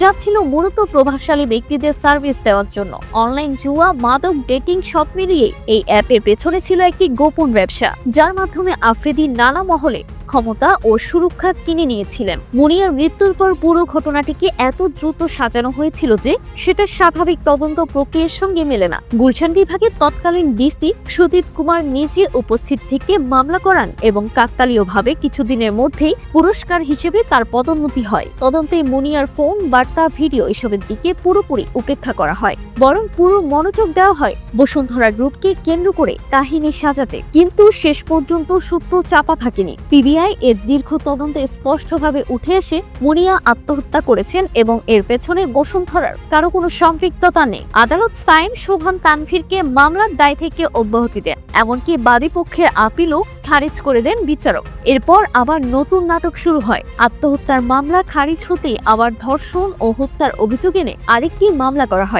যা ছিল মূলত প্রভাবশালী ব্যক্তিদের সার্ভিস দেওয়ার জন্য। অনলাইন জুয়া, মাদক, ডেটিং সব মিলিয়ে এই অ্যাপের পেছনে ছিল একটি গোপন ব্যবসা, যার মাধ্যমে আফ্রিদি নানা মহলে ক্ষমতা ও সুরক্ষা কিনে নিয়েছিলেন। মুনিয়ার মৃত্যুর পর পুরো ঘটনাটিকে এত দ্রুত সাজানো হয়েছিল যে সেটা স্বাভাবিক তদন্ত প্রক্রিয়ার সঙ্গে মেলে না। গুলশান বিভাগের তৎকালীন ডিসি সুদীপ কুমার নিজে উপস্থিত থেকে মামলা করান এবং কাকতালীয়ভাবে কিছুদিনের মধ্যেই পুরস্কার হিসেবে তার পদোন্নতি হয়। তদন্তে মুনিয়ার ফোন, বার্তা, ভিডিও এসবের দিকে পুরোপুরি উপেক্ষা করা হয়। বরং পুরো মনোযোগ দেওয়া হয় বসুন্ধরা গ্রুপকে কেন্দ্র করে কাহিনী সাজাতে। কিন্তু শেষ পর্যন্ত সূত্র চাপা থাকেনি। পিবিআই এর দীর্ঘ তদন্তে স্পষ্টভাবে উঠে এসে মুনিয়া আত্মহত্যা করেছেন এবং এর পেছনে বসুন্ধরার কারও কোনো সম্পৃক্ততা নেই। আদালত সাইম শোভন তানভীরকে মামলার দায় থেকে অব্যাহতি দেন, এমনকি বাদী পক্ষের আপিলও খারিজ করে দেন বিচারক। এরপর আবার নতুন নাটক শুরু হয়। আত্মহত্যার মামলা খারিজ হতেই আবার ধর্ষণ ও হত্যার অভিযোগ এনে আরেকটি মামলা করা হয়।